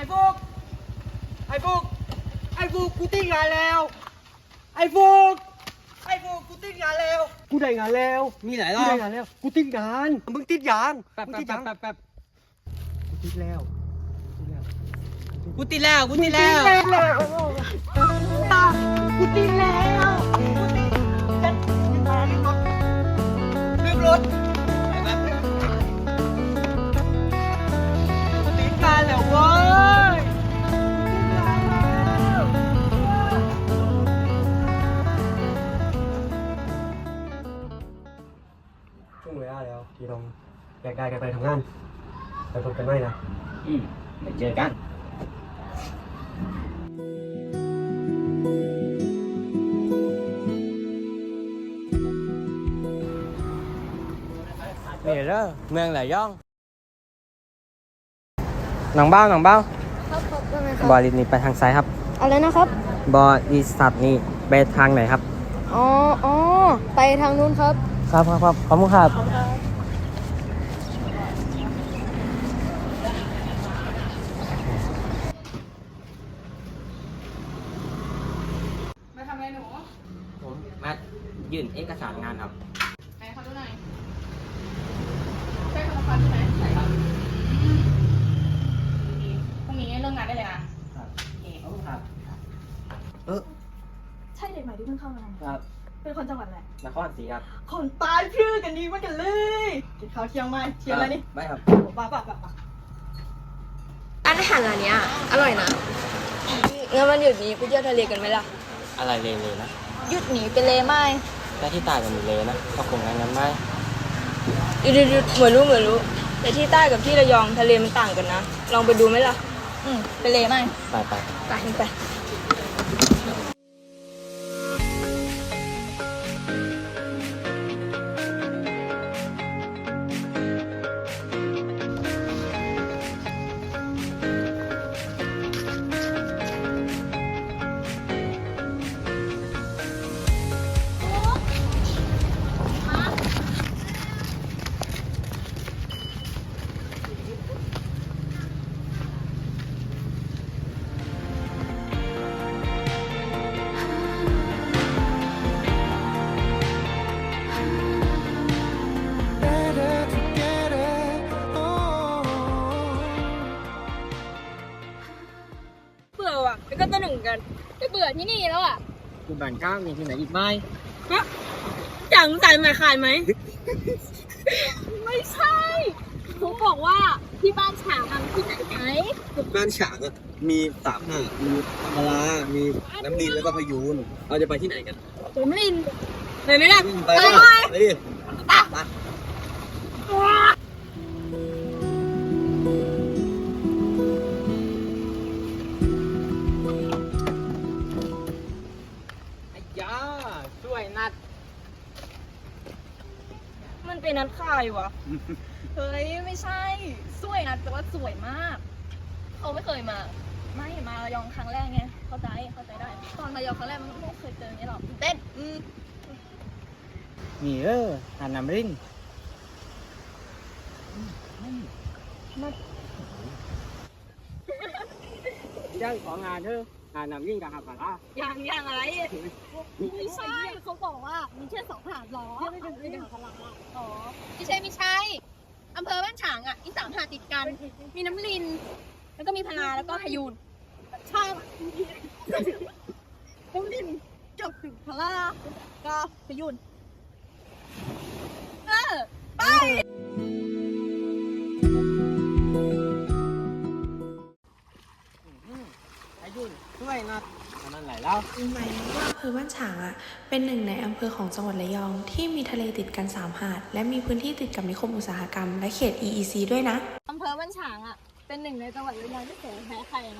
อ้ฟุกไอ้ฟุกไอ้ฟุกกูติดงานแล้ว ไอ้ฟุกไอ้ฟุกกูติดงานแล้ว กูได้งานแล้ว มีหลายรกูอบได้งานแล้ว กูติดงาน มึงติดยางแป๊บมึงแป๊ติบดยางแป๊บแป๊บกูติดแล้วติดแล้วกูติดแล้ว กูติดแล้วกูติดแล้วกูติดแล้วกูติดจะลืมรถ ช่วงเวลาแล้วที่ต้องแยกย้ายกันไปทำงานไปพบกันไหมนะอืมไปเจอกันนี่เด้อเมืองไหลย่องหนังเบ้าหนังเบ้าครับครับว่าไงครับบริษัทนี้ไปทางซ้ายครับ อะไรนะครับบริษัทนี้ไปทางไหนครับ อ๋ออ๋อไปทางนู้นครับ ครับครับครับขอบคุณครับ มาทำอะไรหนู ผมมา ยื่นเอกสารงานครับไหนขอดูหน่อยใช่ธนาคารใช่ไหมใช่ครับพรุ่งนี้เริ่มงานได้เลยนะโอเคขอบคุณครับเออใช่เด็กใหม่ที่เพิ่งเข้ามาครับเป็นคนจังหวัดอะไรนครศรีครับคนตายพรื้กันดีมากกันเลยกินข้าวเที่ยงไหมเที่ยงอะไรนี่ไม่ครับป้าป้าป้าป้าร้านอาหารร้านเนี้ยอร่อยนะงั้นวันหยุดนี้ไปเที่ยวทะเลกันไหมล่ะ อะไรเลยๆนะ หยุดหนีไปเลยไหมแต่ที่ตายกันอยู่เลยนะก็คงงั้นงั้นไม่หยุดหยุดเหมือนรู้เหมือนรู้ แต่ที่ใต้กับที่ระยองทะเลมันต่างกันนะ ลองไปดูไหมล่ะ อืมไปเลยไหมไปไป ไปไป หนึ่งกันจะเบื่อที่นี่แล้วอะคุณบ้านข้างมีที่ไหนอีกไหมจังสายมาขายไหม ไม่ใช่เขาบอกว่าที่บ้านฉางมันที่ไหนไหมบ้านฉางอะมีสามหาดมีปลามีน้ำดินแล้วก็พายุนเราจะไปที่ไหนกันผมลินไปไหมล่ะไปดิไปดิไมันเป็นนัดขายวะ เฮ้ยไม่ใช่สวยนัดแต่ว่าสวยมาก เขาไม่เคยมา ไม่มาระยองครั้งแรกไง เข้าใจเข้าใจได้ ตอนระยองครั้งแรกมันไม่เคยเจออย่างนี้หรอกตื่นเต้นอืมนี่เออหาดน้ำริ้นเจ้าของงานเธอหาดน้ำริ้นกับหาดปลาร้าอย่างอย่างอะไร ไม่ใช่เขาบอกว่ามีแค่สองหาดหรอไม่ถึงไม่ถึงพลัง อ๋อไม่ใช่ไม่ใช่อำเภอบ้านฉางอะอีสามหาดติดกัน มีน้ำลิน แล้วก็มีพนาแล้วก็พยูนใช่ต้องดินจบถึงพลาก็พยูน นนั้นไหลแล้วรู้ไหมว่าอำเภอบ้านฉางอะเป็นหนึ่งในอำเภอของจังหวัดระยองที่มีทะเลติดกันสามหาด และมีพื้นที่ติดกับนิคมอุตสาหกรรม และเขต EEC ด้วยนะอำเภอบ้านฉางอะเป็นหนึ่งในจังหวัดระยองที่สวยแพ้ใครนะ